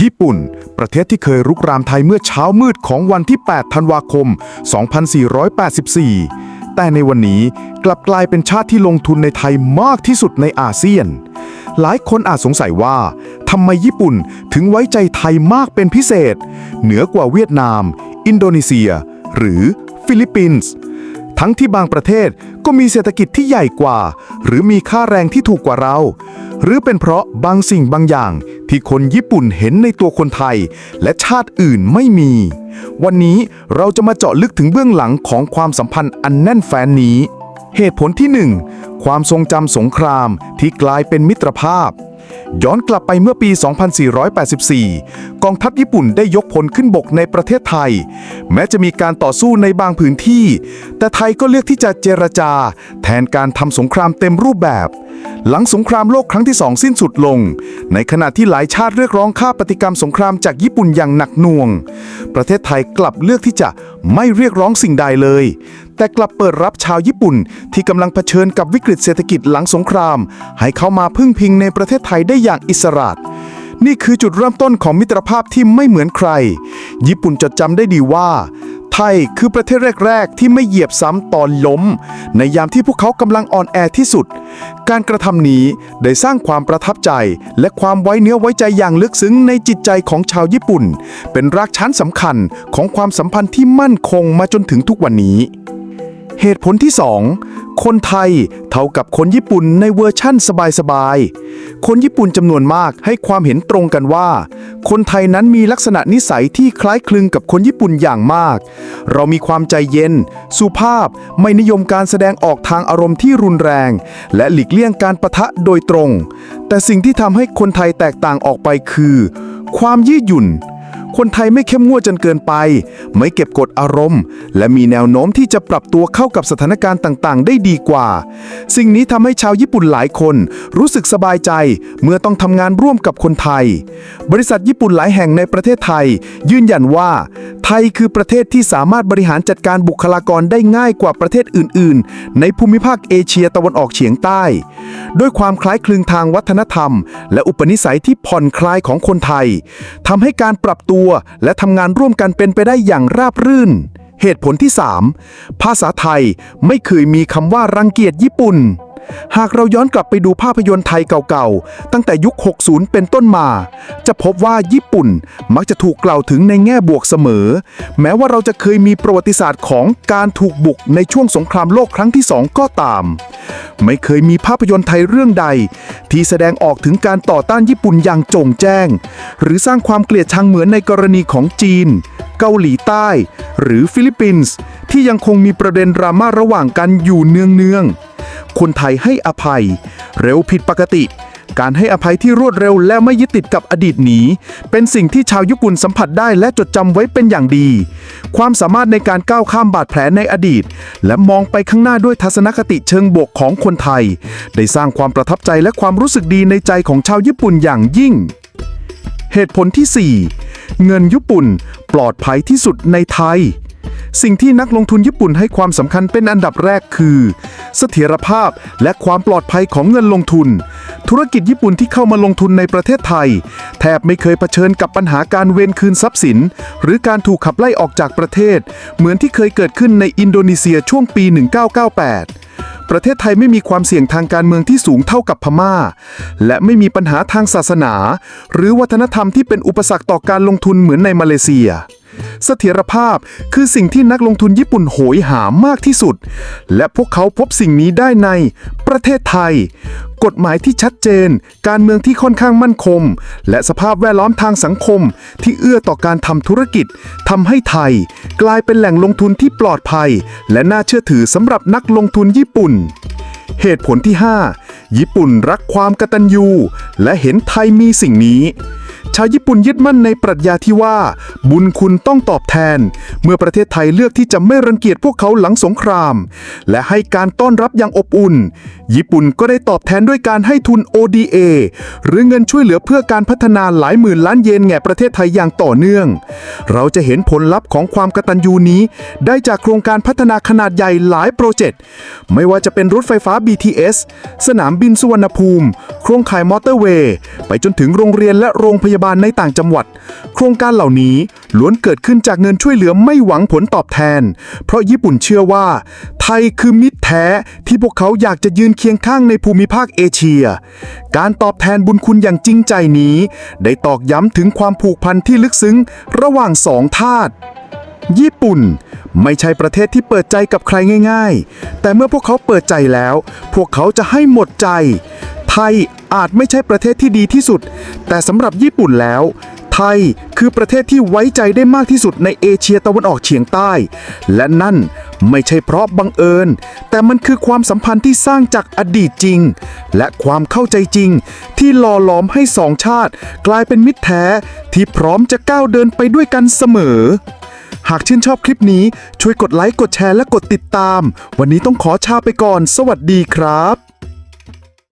ญี่ปุ่น ประเทศที่เคยรุกรามไทยเมื่อเช้ามืดของวันที่ 8 ธันวาคม 2484 แต่ในวันนี้กลับกลายเป็นชาติที่ลงทุนในไทยมากที่สุดในอาเซียน หลายคนอาจสงสัยว่าทำไมญี่ปุ่นถึงไว้ใจไทยมากเป็นพิเศษ เหนือกว่าเวียดนาม อินโดนีเซีย หรือฟิลิปปินส์ทั้งที่บางประเทศก็มีเศรษฐกิจที่ใหญ่กว่า หรือมีค่าแรงที่ถูกกว่าเรา หรือเป็นเพราะบางสิ่งบางอย่าง ที่คนญี่ปุ่นเห็นในตัวคนไทย และชาติอื่นไม่มี วันนี้เราจะมาเจาะลึกถึงเบื้องหลังของความสัมพันธ์อันแน่นแฟ้นนี้ เหตุผลที่ 1 ความทรงจำสงครามที่กลายเป็นมิตรภาพ ย้อนกลับไปเมื่อปี 2484 กองทัพญี่ปุ่นได้ยกพลขึ้นบกในประเทศไทย แม้จะมีการต่อสู้ในบางพื้นที่ แต่ไทยก็เลือกที่จะเจรจา แทนการทำสงครามเต็มรูปแบบ หลังสงครามโลกครั้งที่สองสิ้นสุดลง ในขณะที่หลายชาติเรียกร้องค่าปฏิกรรมสงครามจากญี่ปุ่นอย่างหนักหน่วง ประเทศไทยกลับเลือกที่จะไม่เรียกร้องสิ่งใดเลย แต่กลับเปิดรับชาวญี่ปุ่น ที่กำลังเผชิญกับวิกฤตเศรษฐกิจหลังสงคราม ให้เข้ามาพึ่งพิงในประเทศไทยได้อย่างอิสระนี่คือจุดเริ่มต้นของมิตรภาพที่ไม่เหมือนใคร ญี่ปุ่นจดจำได้ดีว่า ทยคือประเทศแรก ๆ ที่ไม่เหยียบซ้ำตอนล้ม ในยามที่พวกเขากำลังอ่อนแอที่สุด การกระทำนี้ได้สร้างความประทับใจ และความไว้เนื้อไว้ใจอย่างลึกซึ้งในจิตใจของชาวญี่ปุ่น เป็นรากชั้นสำคัญของความสัมพันธ์ที่มั่นคงมาจนถึงทุกวันนี้ เหตุผลที่ 2 คนไทยเท่ากับคนญี่ปุ่นในเวอร์ชั่นสบายๆ คนญี่ปุ่นจำนวนมากให้ความเห็นตรงกันว่า คนไทยนั้นมีลักษณะนิสัยที่คล้ายคลึงกับคนญี่ปุ่นอย่างมาก เรามีความใจเย็น สุภาพ ไม่นิยมการแสดงออกทางอารมณ์ที่รุนแรง และหลีกเลี่ยงการประทะโดยตรง แต่สิ่งที่ทำให้คนไทยแตกต่างออกไปคือ ความยืดหยุ่น คนไทยไม่เข้มงวดจนเกินไป ไม่เก็บกดอารมณ์ และมีแนวโน้มที่จะปรับตัวเข้ากับสถานการณ์ต่างๆ ได้ดีกว่า สิ่งนี้ทำให้ชาวญี่ปุ่นหลายคน รู้สึกสบายใจ เมื่อต้องทำงานร่วมกับคนไทย บริษัทญี่ปุ่นหลายแห่งในประเทศไทย ยืนยันว่า ไทยคือประเทศที่สามารถบริหารจัดการบุคลากรได้ง่ายกว่าประเทศอื่น ๆ ในภูมิภาคเอเชียตะวันออกเฉียงใต้ ด้วยความคล้ายคลึงทางวัฒนธรรม และอุปนิสัยที่ผ่อนคลายของคนไทยทำให้การปรับตัวและทำงานร่วมกันเป็นไปได้อย่างราบรื่น เหตุผลที่ 3 ภาษาไทยไม่เคยมีคำว่ารังเกียจญี่ปุ่น หากเราย้อนกลับไปดูภาพยนตร์ไทยเก่าๆ ตั้งแต่ยุค 60 เป็นต้นมา จะพบว่าญี่ปุ่นมักจะถูกกล่าวถึงในแง่บวกเสมอ แม้ว่าเราจะเคยมีประวัติศาสตร์ของการถูกบุกในช่วงสงครามโลกครั้งที่สองก็ตาม ไม่เคยมีภาพยนตร์ไทยเรื่องใด ที่แสดงออกถึงการต่อต้านญี่ปุ่นอย่างโจ่งแจ้ง หรือสร้างความเกลียดชังเหมือนในกรณีของจีน เกาหลีใต้ หรือฟิลิปปินส์ที่ยังคงมีประเด็นดราม่าระหว่างกันอยู่เนืองๆ คนไทยให้อภัย เร็วผิดปกติ การให้อภัยที่รวดเร็วและไม่ยึดติดกับอดีตหนีเป็นสิ่งที่ชาวญี่ปุ่นสัมผัสได้และจดจำไว้เป็นอย่างดี ความสามารถในการก้าวข้ามบาดแผลในอดีต และมองไปข้างหน้าด้วยทัศนคติเชิงบวกของคนไทย ได้สร้างความประทับใจและความรู้สึกดีในใจของชาวญี่ปุ่นอย่างยิ่งเหตุผลที่ 4 เงินญี่ปุ่นปลอดภัยที่สุดในไทย สิ่งที่นักลงทุนญี่ปุ่นให้ความสำคัญเป็นอันดับแรกคือ เสถียรภาพและความปลอดภัยของเงินลงทุน ธุรกิจญี่ปุ่นที่เข้ามาลงทุนในประเทศไทย แทบไม่เคยเผชิญกับปัญหาการเวนคืนทรัพย์สิน หรือการถูกขับไล่ออกจากประเทศ เหมือนที่เคยเกิดขึ้นในอินโดนีเซียช่วงปี 1998 ประเทศไทยไม่มีความเสี่ยงทางการเมืองที่สูงเท่ากับพม่า และไม่มีปัญหาทางศาสนา หรือวัฒนธรรมที่เป็นอุปสรรคต่อการลงทุนเหมือนในมาเลเซียเสถียรภาพคือสิ่งที่นักลงทุนญี่ปุ่นโหยหามากที่สุด และพวกเขาพบสิ่งนี้ได้ในประเทศไทย กฎหมายที่ชัดเจน การเมืองที่ค่อนข้างมั่นคง และสภาพแวดล้อมทางสังคม ที่เอื้อต่อการทำธุรกิจทำให้ไทย กลายเป็นแหล่งลงทุนที่ปลอดภัย และน่าเชื่อถือสำหรับนักลงทุนญี่ปุ่น เหตุผลที่ 5 ญี่ปุ่นรักความกตัญญู และเห็นไทยมีสิ่งนี้ ชาวญี่ปุ่นยึดมั่นในปรัชญาที่ว่า บุญคุณต้องตอบแทน เมื่อประเทศไทยเลือกที่จะไม่รังเกียจพวกเขาหลังสงคราม และให้การต้อนรับอย่างอบอุ่น ญี่ปุ่นก็ได้ตอบแทนด้วยการให้ทุน ODA หรือเงินช่วยเหลือเพื่อการพัฒนาหลายหมื่นล้านเยนแง่ประเทศไทยอย่างต่อเนื่อง เราจะเห็นผลลัพธ์ของความกตัญญูนี้ ได้จากโครงการพัฒนาขนาดใหญ่หลายโปรเจกต์ไม่ว่าจะเป็นรถไฟฟ้า BTS สนามบินสุวรรณภูมิ โครงข่ายมอเตอร์เวย์ ไปจนถึงโรงเรียนและโรงพยาบาลในต่างจังหวัด โครงการเหล่านี้ล้วนเกิดขึ้นจากเงินช่วยเหลือไม่หวังผลตอบแทน เพราะญี่ปุ่นเชื่อว่า ไทยคือมิตรแท้ที่พวกเขาอยากจะยืนเคียงข้างในภูมิภาคเอเชีย การตอบแทนบุญคุณอย่างจริงใจนี้ ได้ตอกย้ำถึงความผูกพันที่ลึกซึ้งระหว่างสองทาสญี่ปุ่น ไม่ใช่ประเทศที่เปิดใจกับใครง่าย ๆ แต่เมื่อพวกเขาเปิดใจแล้ว พวกเขาจะให้หมดใจ ยอาจไม่ใช่ประเทศที่ดีที่สุด แต่สำหรับญี่ปุ่นแล้ว ไทยคือประเทศที่ไว้ใจได้มากที่สุดในเอเชียตะวันออกเฉียงใต้ และนั่นไม่ใช่เพราะบังเอิญ แต่มันคือความสัมพันธ์ที่สร้างจากอดีตจริง และความเข้าใจจริง ที่หล่อหลอมให้สองชาติ กลายเป็นมิตรแท้ที่พร้อมจะก้าวเดินไปด้วยกันเสมอหากชื่นชอบคลิปนี้ช่วยกดไลค์ กดแชร์ และกดติดตาม วันนี้ต้องขอชาไปก่อน สวัสดีครับ